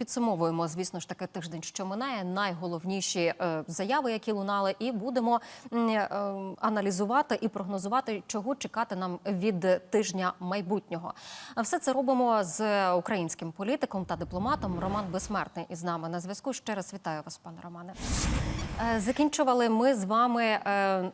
підсумовуємо, звісно ж таки, тиждень, що минає, найголовніші е, заяви, які лунали, і будемо е, аналізувати і прогнозувати, чого чекати нам від тижня майбутнього. Все це робимо з українським політиком та дипломатом. Роман Безсмертний із нами на зв'язку. Ще раз вітаю вас, пане Романе. Е, Закінчували ми з вами е,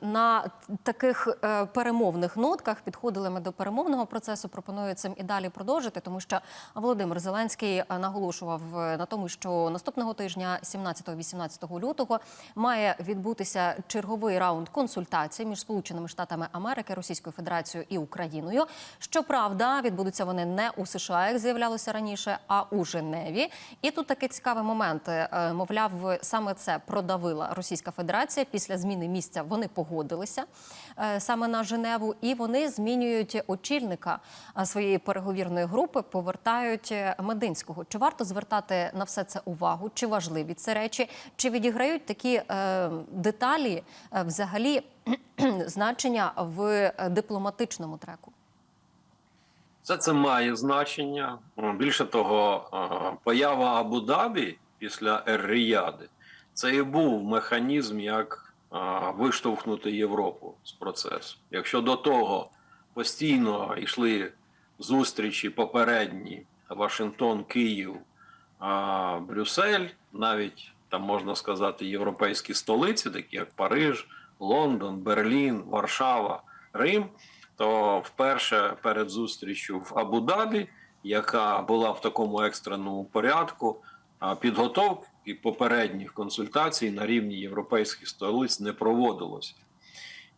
на таких е, перемовних нотках. Підходили ми до перемовного процесу. Пропоную цим і далі продовжити, тому що Володимир Зеленський наголошував на тому, що наступного тижня, 17-18 лютого, має відбутися черговий раунд консультацій між Сполученими Штатами Америки, Російською Федерацією і Україною. Щоправда, відбудуться вони не у США, як з'являлося раніше, а у Женеві. І тут такий цікавий момент. Мовляв, саме це продавила Російська Федерація. Після зміни місця вони погодилися е, саме на Женеву, і вони змінюють очільника е, своєї переговірної групи, повертають е, Мединського. Чи варто звертати на все це увагу? Чи важливі це речі? Чи відіграють такі деталі взагалі значення в дипломатичному треку? Все це має значення. Більше того, поява Абу-Дабі після Ер-Ріяди це і був механізм, як е, виштовхнути Європу з процесу. Якщо до того постійно йшли зустрічі попередні Вашингтон, Київ, а, Брюссель, навіть там можна сказати європейські столиці, такі як Париж, Лондон, Берлін, Варшава, Рим, то вперше перед зустрічю в Абу-Дабі, яка була в такому екстреному порядку, а, підготовки попередніх консультацій на рівні європейських столиць не проводилося.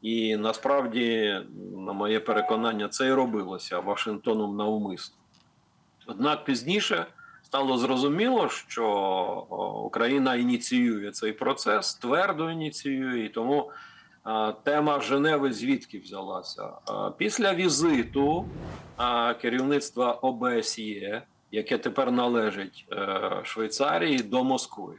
І насправді, на моє переконання, це і робилося Вашингтоном навмисно. Однак пізніше стало зрозуміло, що Україна ініціює цей процес, твердо ініціює, і тому тема Женеви звідки взялася? Після візиту керівництва ОБСЄ, яке тепер належить е, Швейцарії, до Москви.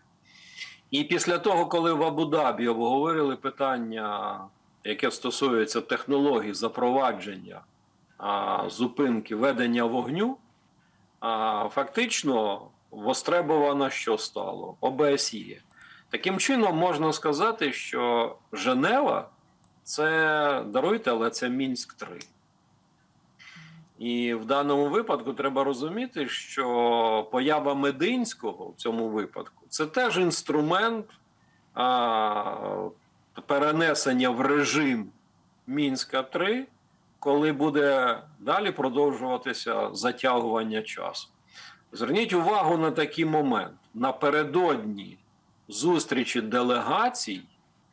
І після того, коли в Абу-Дабі обговорили питання, яке стосується технологій запровадження зупинки ведення вогню, фактично востребовано що стало ОБСЄ. Таким чином можна сказати, що Женева це даруйте, але це Мінськ 3 І в даному випадку треба розуміти, що поява Мединського в цьому випадку це теж інструмент а, перенесення в режим Мінська 3 коли буде далі продовжуватися затягування часу. Зверніть увагу на такий момент. Напередодні зустрічі делегацій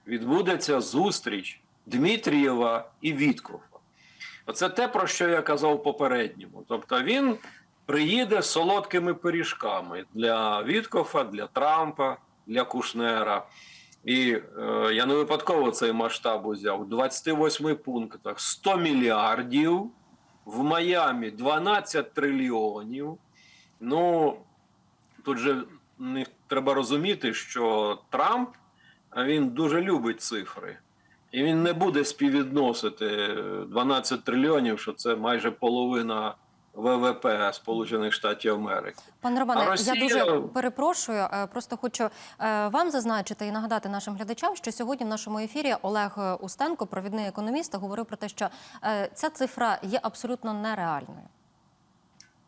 відбудеться зустріч Дмитрієва і Віткова. Оце те, про що я казав попередньому. Тобто він приїде з солодкими пиріжками для Віткофа, для Трампа, для Кушнера. І е, я не випадково цей масштаб узяв. У 28 пунктах 100 мільярдів, в Майамі 12 трильйонів. Ну, тут же не треба розуміти, що Трамп він дуже любить цифри. І він не буде співвідносити 12 трильйонів, що це майже половина ВВП Сполучених Штатів Америки. Пане Романе, Росія- я дуже перепрошую. е, Просто хочу е, вам зазначити і нагадати нашим глядачам, що сьогодні в нашому ефірі Олег Устенко, провідний економіст, говорив про те, що е, ця цифра є абсолютно нереальною.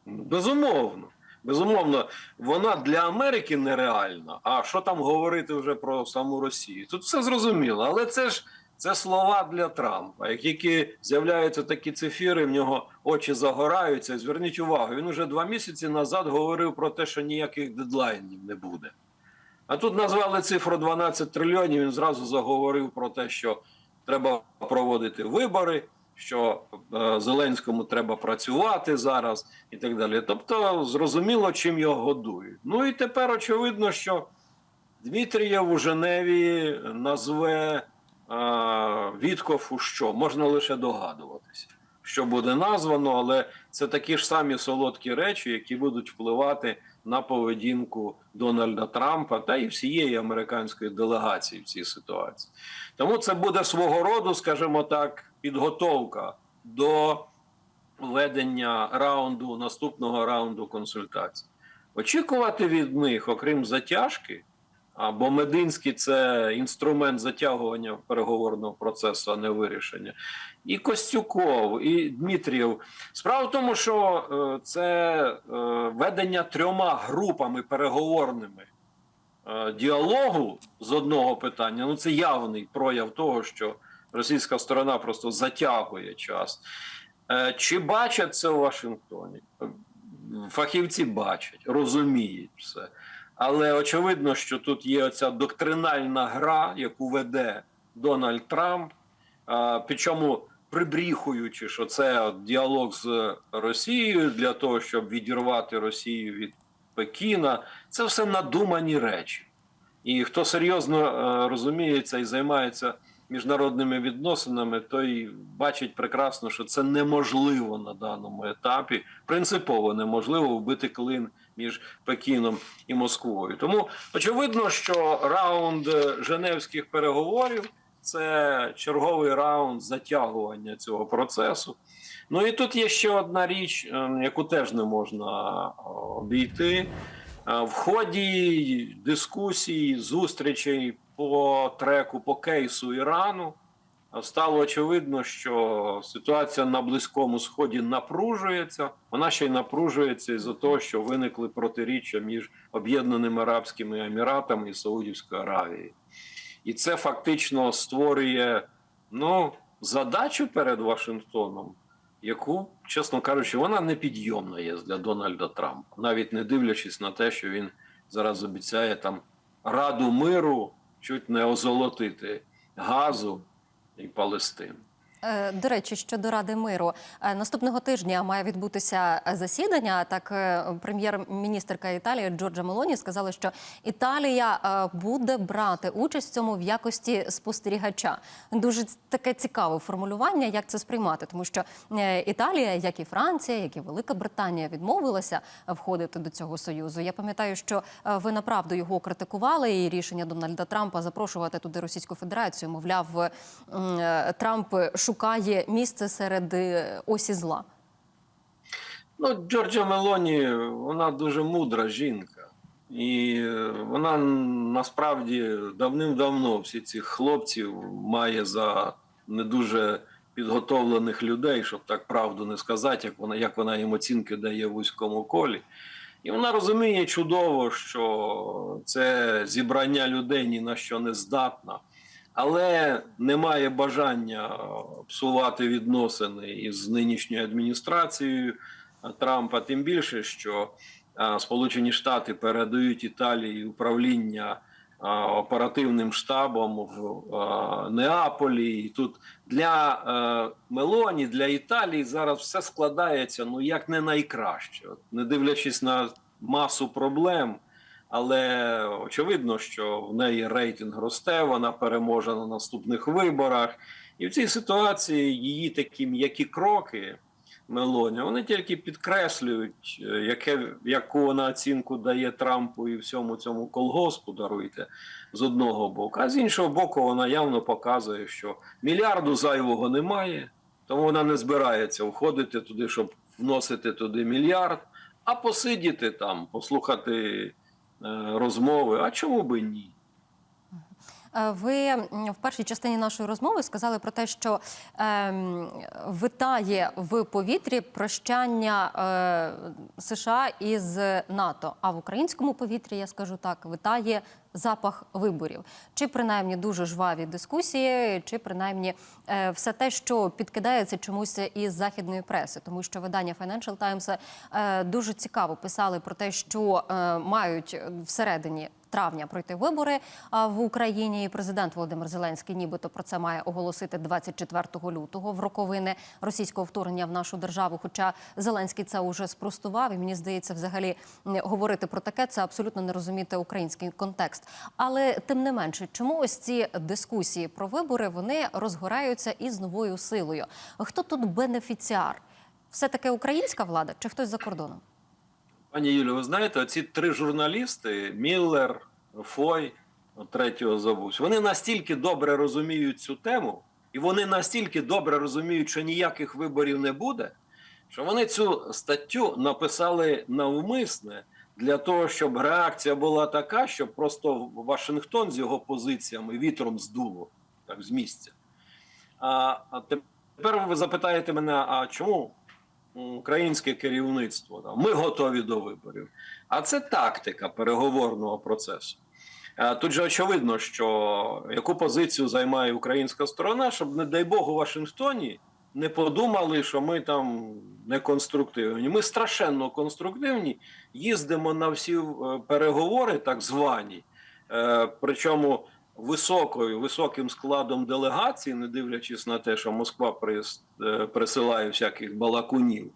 Безумовно. Безумовно, вона для Америки нереальна. А що там говорити вже про саму Росію? Тут все зрозуміло, але це ж це слова для Трампа. Як тільки з'являються такі цифіри, в нього очі загораються. Зверніть увагу, він уже два місяці назад говорив про те, що ніяких дедлайнів не буде. А тут назвали цифру 12 трильйонів. Він зразу заговорив про те, що треба проводити вибори, що е, Зеленському треба працювати зараз і так далі. Тобто, зрозуміло, чим його годують. Ну і тепер очевидно, що Дмитрієв у Женеві назве Віткофу що? Можна лише догадуватися, що буде названо, але це такі ж самі солодкі речі, які будуть впливати на поведінку Дональда Трампа та і всієї американської делегації в цій ситуації. Тому це буде свого роду, скажімо так, підготовка до ведення раунду наступного раунду консультацій. очікувати від них, окрім затяжки, або Мединський це інструмент затягування переговорного процесу, а не вирішення. І Костюков, і Дмитрієв. Справа в тому, що е, це е, ведення трьома групами переговорними е, діалогу з одного питання. Ну це явний прояв того, що російська сторона просто затягує час. Чи бачать це у Вашингтоні? Фахівці бачать, розуміють все. Але очевидно, що тут є оця доктринальна гра, яку веде Дональд Трамп, причому прибріхуючи, що це діалог з Росією для того, щоб відірвати Росію від Пекіна, це все надумані речі. І хто серйозно е, розуміється і займається міжнародними відносинами, той бачить прекрасно, що це неможливо на даному етапі, принципово неможливо вбити клин між Пекіном і Москвою. Тому очевидно, що раунд Женевських переговорів це черговий раунд затягування цього процесу. Ну і тут є ще одна річ, е, яку теж не можна е, обійти. Е, В ході дискусій, зустрічей по треку, по кейсу Ірану стало очевидно, що ситуація на Близькому Сході напружується. Вона ще й напружується із-за того, що виникли протиріччя між Об'єднаними Арабськими Еміратами і Саудівською Аравією. І це фактично створює ну, задачу перед Вашингтоном, яку, чесно кажучи, вона непідйомна є для Дональда Трампа, навіть не дивлячись на те, що він зараз обіцяє там Раду миру чуть не озолотити газу і Палестину. Е, До речі, щодо Ради миру, Е, наступного тижня має відбутися е, засідання. Так, прем'єр-міністрка Італії Джорджа Мелоні сказала, що Італія буде брати участь в цьому в якості спостерігача. Дуже таке цікаве формулювання, як це сприймати, тому що Італія, як і Франція, як і Велика Британія, відмовилася входити до цього союзу. Я пам'ятаю, що ви направду його критикували, і рішення Дональда Трампа запрошувати туди Російську Федерацію. Мовляв, Трамп шукає місце серед е, осі зла. Ну, Джорджа Мелоні, вона дуже мудра жінка. І е, вона насправді давним-давно всі цих хлопців має за не дуже підготовлених людей, щоб так правду не сказати, як вона, як вона їм оцінки дає в вузькому колі. І вона розуміє чудово, що це зібрання людей ні на що не здатна, але немає бажання псувати відносини із нинішньою адміністрацією. Трампа, тим більше, що Сполучені Штати передають Італії управління оперативним штабом в Неаполі. І тут для Мелоні, для Італії зараз все складається ну як не найкраще, От, не дивлячись на масу проблем. Але очевидно, що в неї рейтинг росте, вона переможе на наступних виборах. І в цій ситуації її такі м'які кроки Мелоні, вони тільки підкреслюють, е, яке, яку вона оцінку дає Трампу і всьому цьому колгоспу, даруйте, з одного боку. А з іншого боку, вона явно показує, що мільярду зайвого немає, тому вона не збирається входити туди, щоб вносити туди мільярд, а посидіти там, послухати розмови. А чому би ні? Е, Ви в першій частині нашої розмови сказали про те, що ем, витає в повітрі прощання е, США із НАТО. А в українському повітрі, я скажу так, витає запах виборів. Чи принаймні дуже жваві дискусії, чи принаймні е, все те, що підкидається чомусь із західної преси, тому що видання Financial Times дуже цікаво писали про те, що мають всередині травня пройти вибори в Україні. І президент Володимир Зеленський, нібито про це має оголосити 24 лютого в роковини російського вторгнення в нашу державу. Хоча Зеленський це уже спростував, і мені здається, взагалі говорити про таке це абсолютно не розуміти український контекст. Але тим не менше, чому ось ці дискусії про вибори вони розгораються із новою силою? Хто тут бенефіціар? Все таки українська влада чи хтось за кордоном? Пані Юлі, ви знаєте, оці три журналісти Міллер, Фой, третього забусь, вони настільки добре розуміють цю тему, і вони настільки добре розуміють, що ніяких виборів не буде, що вони цю статтю написали навмисне для того, щоб реакція була така, щоб просто Вашингтон з його позиціями вітром здуло так, з місця. А, а тепер ви запитаєте мене: а чому українське керівництво? Ми готові до виборів. А це тактика переговорного процесу. Е, Тут же очевидно, що яку позицію займає українська сторона, щоб, не дай Бог, у Вашингтоні не подумали, що ми там не конструктивні. Ми страшенно конструктивні, їздимо на всі е, переговори, так звані, е, причому високою, високим складом делегації, не дивлячись на те, що Москва е, присилає всяких балакунів.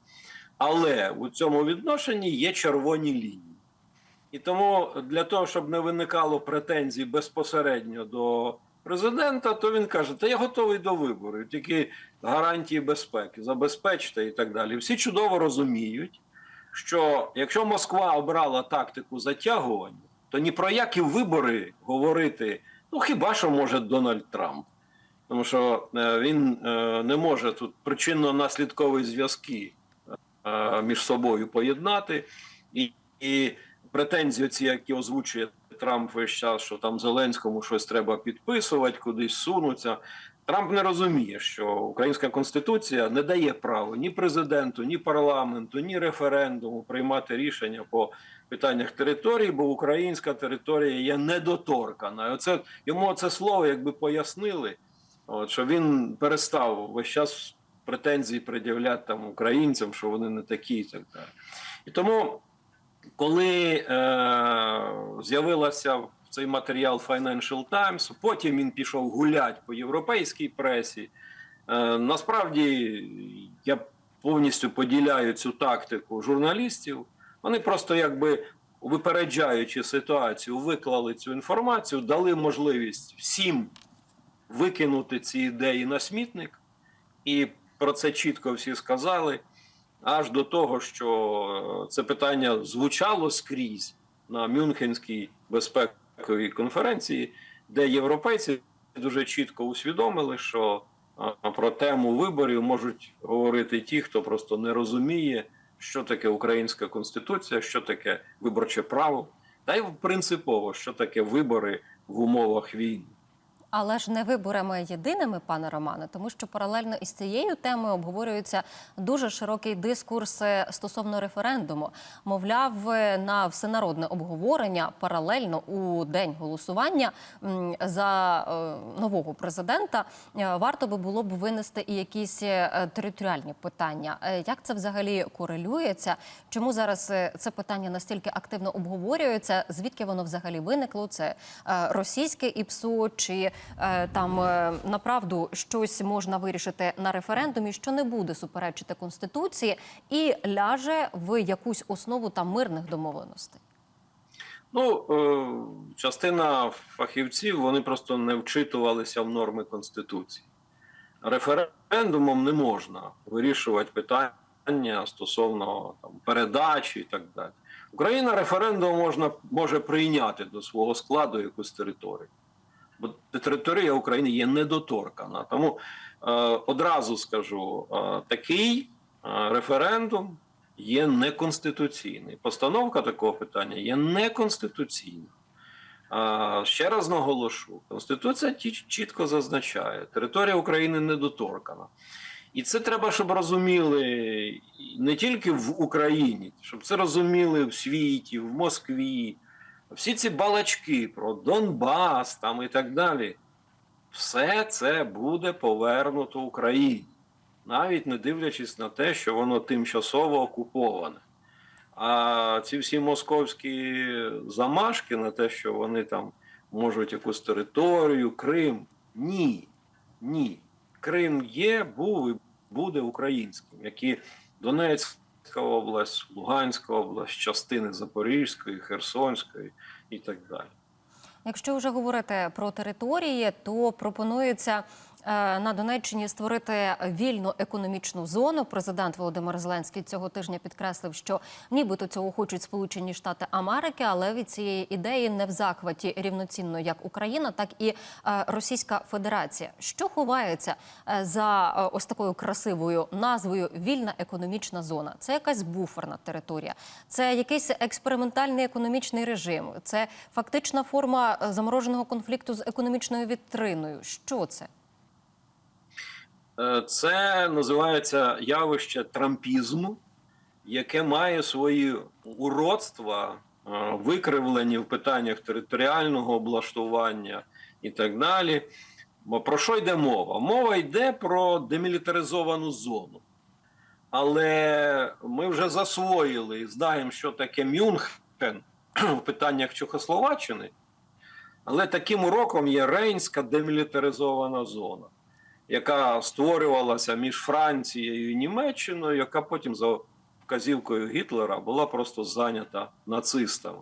Але у цьому відношенні є червоні лінії. І тому для того, щоб не виникало претензій безпосередньо до президента, то він каже: Та я готовий до виборів, тільки гарантії безпеки, забезпечте і так далі. Всі чудово розуміють, що якщо Москва обрала тактику затягування, то ні про які вибори говорити, ну хіба що може Дональд Трамп. Тому що е, він е, не може тут причинно-наслідкові зв'язки е, між собою поєднати. І, і претензії, ці, які озвучує Трамп весь час, що там Зеленському щось треба підписувати, кудись сунуться. Трамп не розуміє, що українська конституція не дає права ні президенту, ні парламенту, ні референдуму приймати рішення по питаннях території, бо українська територія є недоторкана. Оце йому це слово, якби пояснили, от, що він перестав весь час претензії пред'являти там українцям, що вони не такі, і так далі. І тому коли е, з'явилася цей матеріал Financial Times, потім він пішов гулять по європейській пресі. Е, насправді я повністю поділяю цю тактику журналістів. Вони просто якби випереджаючи ситуацію, виклали цю інформацію, дали можливість всім викинути ці ідеї на смітник, і про це чітко всі сказали аж до того, що це питання звучало скрізь на Мюнхенській безпековій конференції, де європейці дуже чітко усвідомили, що про тему виборів можуть говорити ті, хто просто не розуміє, що таке українська конституція, що таке виборче право, та й принципово, що таке вибори в умовах війни. Але ж не виборами єдиними, пане Романе, тому що паралельно із цією темою обговорюється дуже широкий дискурс стосовно референдуму. Мовляв, на всенародне обговорення паралельно у день голосування за е, нового президента е, варто би було б винести і якісь е, територіальні питання. Як це взагалі корелюється? Чому зараз це питання настільки активно обговорюється? Звідки воно взагалі виникло? Це російське ІПСО чи там е, направду щось можна вирішити на референдумі, що не буде суперечити конституції, і ляже в якусь основу там мирних домовленостей. Ну, е, частина фахівців вони просто не вчитувалися в норми Конституції. Референдумом не можна вирішувати питання стосовно там, передачі і так далі. Україна референдум можна, може прийняти до свого складу якусь територію. Бо територія України є недоторкана. Тому е, одразу скажу: е, такий е, референдум є неконституційний. Постановка такого питання є неконституційна. А, ще раз наголошу: Конституція чітко зазначає, територія України недоторкана. І це треба, щоб розуміли не тільки в Україні, щоб це розуміли в світі, в Москві. Всі ці балачки про Донбас там і так далі. Все це буде повернуто Україні, навіть не дивлячись на те, що воно тимчасово окуповане. А ці всі московські замашки на те, що вони там можуть якусь територію, Крим. Ні. Ні. Крим є, був і буде українським, як і Донецька область, Луганська область, частини Запорізької, Херсонської і так далі. Якщо вже говорити про території, то пропонується на Донеччині створити вільну економічну зону. Президент Володимир Зеленський цього тижня підкреслив, що нібито цього хочуть Сполучені Штати Америки, але від цієї ідеї не в захваті рівноцінно як Україна, так і е, Російська Федерація. Що ховається е, за е, ось такою красивою назвою Вільна економічна зона? Це якась буферна територія, це якийсь експериментальний економічний режим, це фактична форма е, замороженого конфлікту з економічною вітриною. Що це? Е, Це називається явище трампізму, яке має свої уродства, е, викривлені в питаннях територіального облаштування і так далі. Бо Про що йде мова? Мова йде про демілітаризовану зону. Але ми вже засвоїли і знаємо, що таке Мюнхен в питаннях Чехословаччини. Але таким уроком є Рейнська демілітаризована зона яка створювалася між Францією і Німеччиною, яка потім за вказівкою Гітлера була просто зайнята нацистами.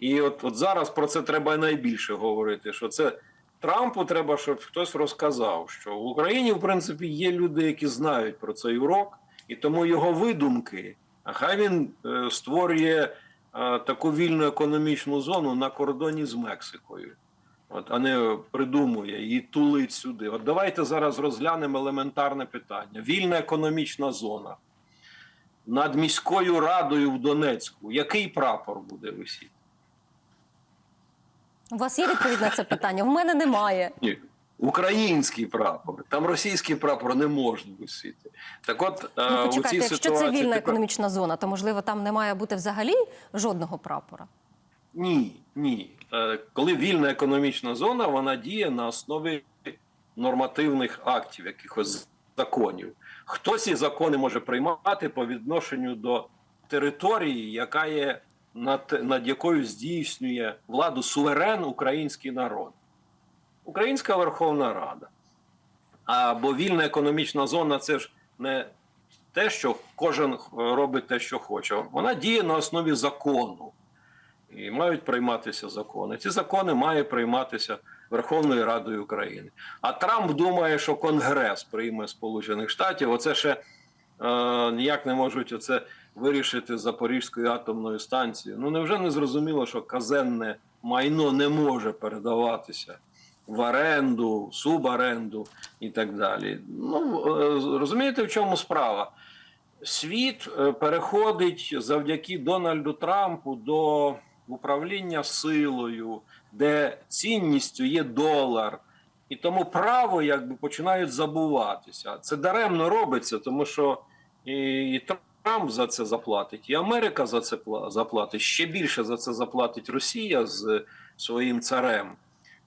І от, от зараз про це треба найбільше говорити. Що це Трампу треба, щоб хтось розказав, що в Україні, в принципі, є люди, які знають про цей урок, і тому його видумки, а хай він е, створює е, таку вільну економічну зону на кордоні з Мексикою. От, а не придумує і тулить сюди. От давайте зараз розглянемо елементарне питання: вільна економічна зона над міською радою в Донецьку. Який прапор буде висіти? У вас є відповідь на це питання? В мене немає. Ні. Український прапор, там російський прапор не може висіти. Так от е, Ну у почекайте, цій якщо це вільна економічна зона, то можливо там не має бути взагалі жодного прапора. Ні, ні. Е, Коли вільна економічна зона, вона діє на основі нормативних актів, якихось законів. Хтось ці закони може приймати по відношенню до території, яка є над, над якою здійснює владу суверен український народ, Українська Верховна Рада. А бо вільна економічна зона це ж не те, що кожен робить те, що хоче. Вона діє на основі закону і мають прийматися закони. Ці закони мають прийматися Верховною Радою України. А Трамп думає, що Конгрес прийме Сполучених Штатів. Оце ще е, ніяк не можуть оце вирішити з Запорізькою атомною станцією. Ну невже не зрозуміло, що казенне майно не може передаватися в оренду, суборенду і так далі? Ну е, розумієте, в чому справа? Світ е, переходить завдяки Дональду Трампу до управління силою, де цінністю є долар, і тому право якби починають забуватися. Це даремно робиться, тому що і, Трамп за це заплатить, і Америка за це пла- заплатить. Ще більше за це заплатить Росія з своїм царем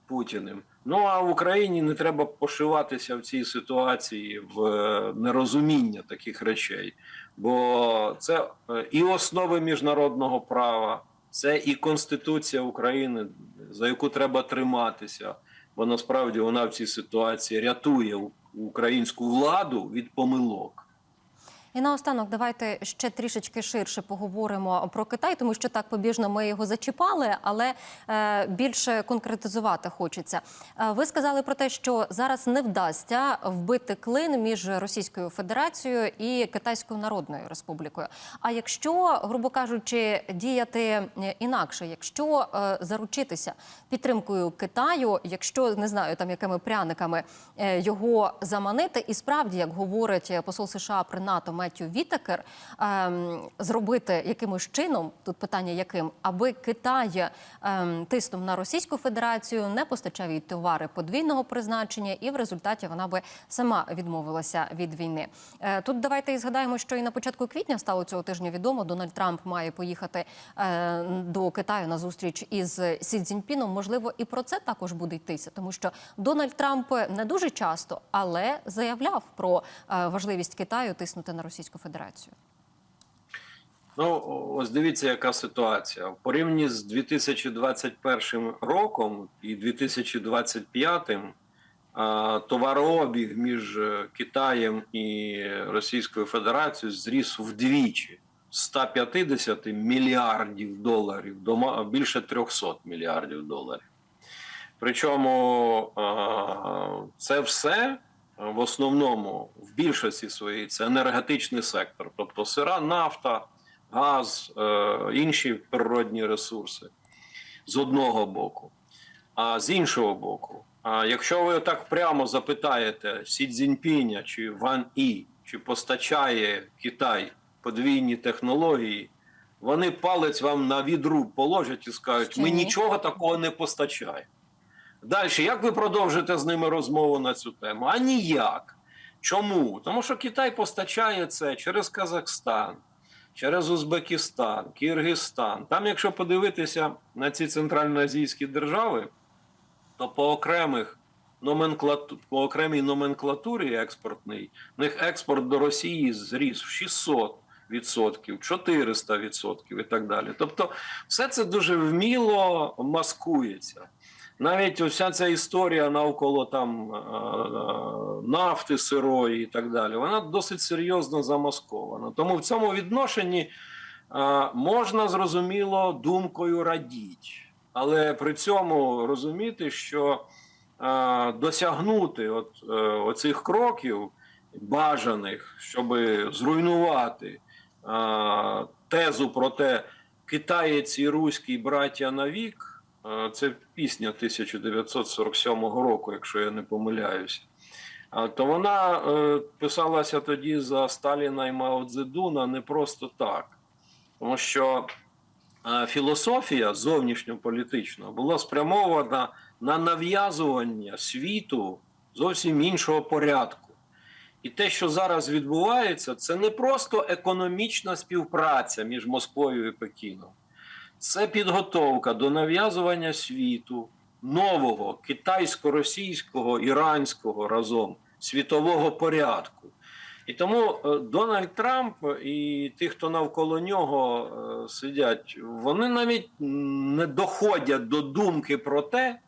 Путіним. Ну а в Україні не треба пошиватися в цій ситуації в е, нерозуміння таких речей, бо це е, і основи міжнародного права, це і Конституція України, за яку треба триматися, бо насправді вона в цій ситуації рятує українську владу від помилок. І наостанок, давайте ще трішечки ширше поговоримо про Китай, тому що так побіжно ми його зачіпали, але е, більше конкретизувати хочеться. Е, ви сказали про те, що зараз не вдасться вбити клин між Російською Федерацією і Китайською Народною Республікою. А якщо, грубо кажучи, діяти е, інакше, якщо заручитися підтримкою Китаю, якщо не знаю там якими пряниками його заманити, і справді, як говорить посол США при НАТО Меттю Вітекер, ем, зробити якимось чином, тут питання яким, аби Китай ем, тиснув на Російську Федерацію, не постачав їй товари подвійного призначення, і в результаті вона би сама відмовилася від війни. Е, тут давайте і згадаємо, що і на початку квітня стало цього тижня відомо. Дональд Трамп має поїхати е, до Китаю на зустріч із Сі Цзіньпіном. Можливо, і про це також буде йтися, тому що Дональд Трамп не дуже часто, але заявляв про е, важливість Китаю тиснути на Російську Федерацію. Ну, ось дивіться, яка ситуація. В порівнянні з 2021 роком і 2025 товарообіг між е, Китаєм і Російською Федерацією зріс вдвічі з 150 мільярдів доларів до більше 300 мільярдів доларів. Причому це все в основному в більшості своїй це енергетичний сектор, тобто сира, нафта, газ, е, інші природні ресурси з одного боку. А з іншого боку, а якщо ви так прямо запитаєте Сі Цзіньпіня чи Ван І, чи постачає Китай подвійні технології, вони палець вам на відру положать і скажуть: ми нічого такого не постачаємо. Далі, як ви продовжите з ними розмову на цю тему? А ніяк. Чому? Тому що Китай постачає це через Казахстан, через Узбекистан, Киргизстан. Там, якщо подивитися на ці центральноазійські держави, то по окремих номенклату... по окремій номенклатурі експортній, в них експорт до Росії зріс в 600 відсотків, 400 відсотків і так далі. Тобто, все це дуже вміло маскується. Навіть уся ця історія навколо там е, е, нафти сирої і так далі, вона досить серйозно замаскована. Тому в цьому відношенні е, можна зрозуміло думкою радіть, але при цьому розуміти, що досягнути от, оцих кроків бажаних, щоб зруйнувати тезу про те, китаєць і руський браття навік. Е, Це пісня 1947 року, якщо я не помиляюся. То вона е, писалася тоді за Сталіна і Мао Цзедуна не просто так. Тому що е, філософія зовнішньополітична була спрямована на нав'язування світу зовсім іншого порядку. І те, що зараз відбувається, це не просто економічна співпраця між Москвою і Пекіном. Це підготовка до нав'язування світу нового китайсько-російського, іранського разом світового порядку. І тому е, Дональд Трамп і ті, хто навколо нього е, сидять, вони навіть не доходять до думки про те,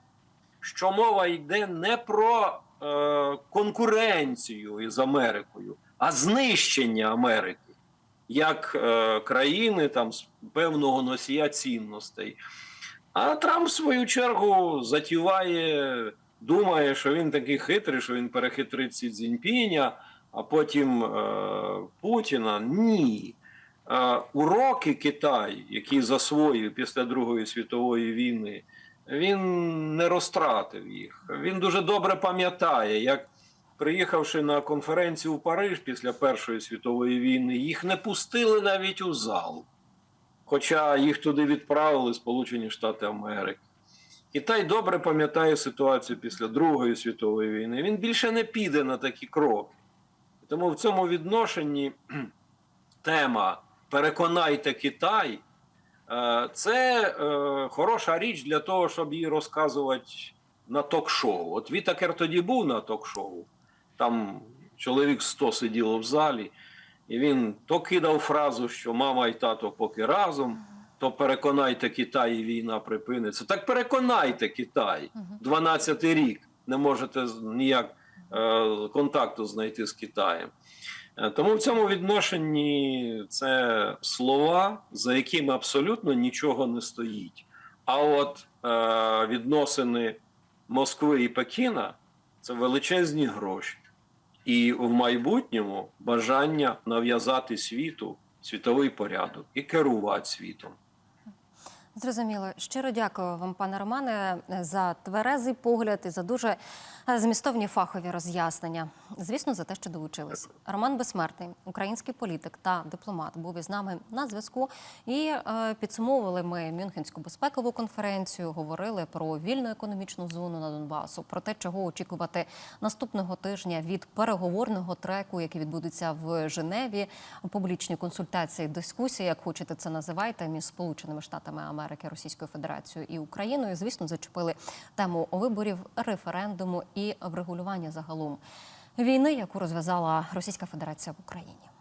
що мова йде не про е, конкуренцію із Америкою, а знищення Америки як е, країни там з певного носія цінностей. А Трамп, в свою чергу, затіває, думає, що він такий хитрий, що він перехитрить Сі Цзіньпіня, а потім е, Путіна. Ні. Е, уроки Китай, які засвоїв після Другої світової війни, він не розтратив їх. Він дуже добре пам'ятає, як приїхавши на конференцію в Париж після Першої світової війни, їх не пустили навіть у зал. Хоча їх туди відправили Сполучені Штати Америки. Китай добре пам'ятає ситуацію після Другої світової війни. Він більше не піде на такі кроки. Тому в цьому відношенні тема Переконайте Китай е, це е, хороша річ для того, щоб її розказувати на ток-шоу. От Вітакер тоді був на ток-шоу, там чоловік 100 сиділо в залі, і він то кидав фразу, що мама і тато поки разом, то переконайте Китай, і війна припиниться. Так переконайте Китай. 12-й рік не можете ніяк е, контакту знайти з Китаєм. Е, Тому в цьому відношенні це слова, за якими абсолютно нічого не стоїть. А от е, відносини Москви і Пекіна це величезні гроші. І в майбутньому бажання нав'язати світу світовий порядок і керувати світом. Зрозуміло. Щиро дякую вам, пане Романе, за тверезий погляд і за дуже змістовні фахові роз'яснення. Звісно, за те, що долучились. Роман Безсмертний, український політик та дипломат, був із нами на зв'язку. І е, підсумовували ми Мюнхенську безпекову конференцію, говорили про вільну економічну зону на Донбасу, про те, чого очікувати наступного тижня від переговорного треку, який відбудеться в Женеві. Публічні консультації, дискусії, як хочете це називайте, між Сполученими Штатами Америки, Російською Федерацією і Україною. Звісно, зачепили тему виборів, референдуму і врегулювання загалом війни, яку розв'язала Російська Федерація в Україні.